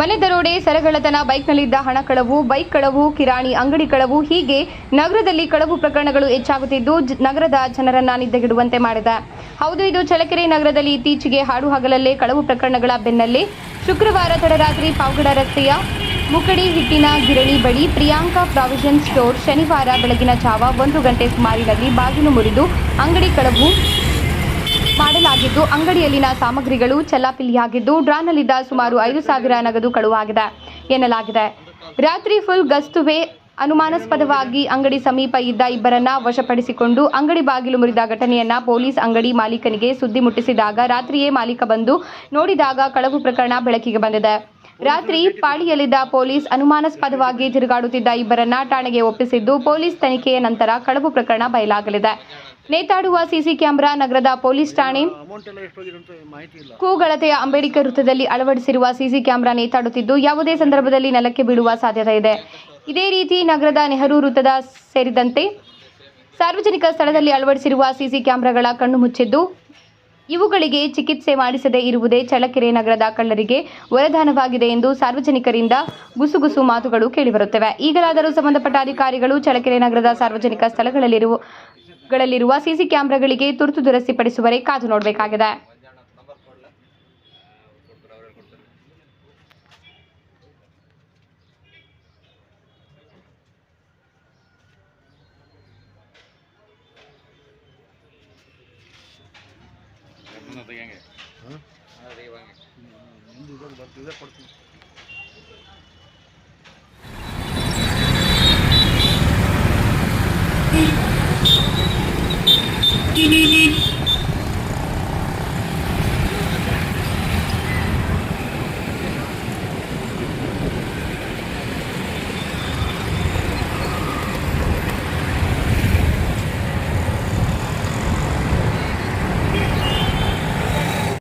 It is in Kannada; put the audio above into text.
ಮನೆ ದರೋಡೆ ಸರಗಳತನ ಬೈಕ್ನಲ್ಲಿದ್ದ ಹಣ ಕಳವು, ಬೈಕ್ ಕಳವು, ಕಿರಾಣಿ, ಅಂಗಡಿ ಕಳವು ಹೀಗೆ ನಗರದಲ್ಲಿ ಕಳವು ಪ್ರಕರಣಗಳು ಹೆಚ್ಚಾಗುತ್ತಿದ್ದು ನಗರದ ಜನರನ್ನ ನಿದ್ದೆಗೆಡುವಂತೆ ಮಾಡಿದೆ. ಹೌದು, ಇದು ಚಳಕೆರೆ ನಗರದಲ್ಲಿ ಇತ್ತೀಚೆಗೆ ಹಾಡು ಹಗಲಲ್ಲೇ ಕಳವು ಪ್ರಕರಣಗಳ ಬೆನ್ನಲ್ಲೇ ಶುಕ್ರವಾರ ತಡರಾತ್ರಿ ಪಾವಗಡ ರಸ್ತೆಯ ಮುಕಡಿ ಹಿಟ್ಟಿನ ಗಿರಣಿ ಬಳಿ ಪ್ರಿಯಾಂಕಾ ಪ್ರಾವಿಷನ್ ಸ್ಟೋರ್ ಶನಿವಾರ ಬೆಳಗಿನ ಜಾವ ಒಂದು ಗಂಟೆ ಸುಮಾರಿನಲ್ಲಿ ಬಾಗಿಲು ಮುರಿದು ಅಂಗಡಿ ಕಳವು ಮಾಡಲಾಗಿದ್ದು, ಅಂಗಡಿಯಲ್ಲಿನ ಸಾಮಗ್ರಿಗಳು ಚಲ್ಲಾಪಿಲ್ಲಿಯಾಗಿದ್ದು, ಡ್ರಾನಲ್ಲಿದ್ದ ಸುಮಾರು ಐದು ಸಾವಿರ ನಗದು ಕಳುವಾಗಿದೆ ಎನ್ನಲಾಗಿದೆ. ರಾತ್ರಿ ಫುಲ್ ಗಸ್ತುವೆ ಅನುಮಾನಾಸ್ಪದವಾಗಿ ಅಂಗಡಿ ಸಮೀಪ ಇದ್ದ ಇಬ್ಬರನ್ನ ವಶಪಡಿಸಿಕೊಂಡು ಅಂಗಡಿ ಬಾಗಿಲು ಮುರಿದ ಘಟನೆಯನ್ನ ಪೊಲೀಸ್ ಅಂಗಡಿ ಮಾಲೀಕನಿಗೆ ಸುದ್ದಿ ಮುಟ್ಟಿಸಿದಾಗ ರಾತ್ರಿಯೇ ಮಾಲೀಕ ಬಂದು ನೋಡಿದಾಗ ಕಳವು ಪ್ರಕರಣ ಬೆಳಕಿಗೆ ಬಂದಿದೆ. ರಾತ್ರಿ ಪಾಳಿಯಲ್ಲಿದ್ದ ಪೊಲೀಸ್ ಅನುಮಾನಾಸ್ಪದವಾಗಿ ತಿರುಗಾಡುತ್ತಿದ್ದ ಇಬ್ಬರನ್ನ ಠಾಣೆಗೆ ಒಪ್ಪಿಸಿದ್ದು, ಪೊಲೀಸ್ ತನಿಖೆಯ ನಂತರ ಕಳವು ಪ್ರಕರಣ ಬಯಲಾಗಲಿದೆ. ನೇತಾಡುವ ಸಿಸಿ ಕ್ಯಾಮೆರಾ ನಗರದ ಪೊಲೀಸ್ ಠಾಣೆ. ಕೂಗಳತೆಯ ಅಂಬೇಡ್ಕರ್ ವೃತ್ತದಲ್ಲಿ ಅಳವಡಿಸಿರುವ ಸಿಸಿ ಕ್ಯಾಮೆರಾ ನೇತಾಡುತ್ತಿದ್ದು ಯಾವುದೇ ಸಂದರ್ಭದಲ್ಲಿ ನೆಲಕ್ಕೆ ಬೀಳುವ ಸಾಧ್ಯತೆ ಇದೆ. ಇದೇ ರೀತಿ ನಗರದ ನೆಹರು ವೃತ್ತದ ಸೇರಿದಂತೆ ಸಾರ್ವಜನಿಕ ಸ್ಥಳದಲ್ಲಿ ಅಳವಡಿಸಿರುವ ಸಿಸಿ ಕ್ಯಾಮೆರಾಗಳ ಕಣ್ಣು ಮುಚ್ಚಿದ್ದು ಇವುಗಳಿಗೆ ಚಿಕಿತ್ಸೆ ಮಾಡಿಸದೇ ಇರುವುದೇ ಚಳ್ಳಕೆರೆ ನಗರದ ಕಳ್ಳರಿಗೆ ವರದಾನವಾಗಿದೆ ಎಂದು ಸಾರ್ವಜನಿಕರಿಂದ ಗುಸುಗುಸು ಮಾತುಗಳು ಕೇಳಿಬರುತ್ತವೆ ಈಗಲಾದರೂ ಸಂಬಂಧಪಟ್ಟ ಅಧಿಕಾರಿಗಳು ಚಳ್ಳಕೆರೆ ನಗರದ ಸಾರ್ವಜನಿಕ ಸ್ಥಳಗಳಲ್ಲಿರುವ ಗಳಲ್ಲಿರುವ ಸಿಸಿ ಕ್ಯಾಮೆರಾಗಳಿಗೆ ತುರ್ತು ದುರಸ್ತಿಪಡಿಸುವರೆ ಕಾದು ನೋಡಬೇಕಾಗಿದೆ. ಇದೇ ಕೊಡ್ತೀನಿ nee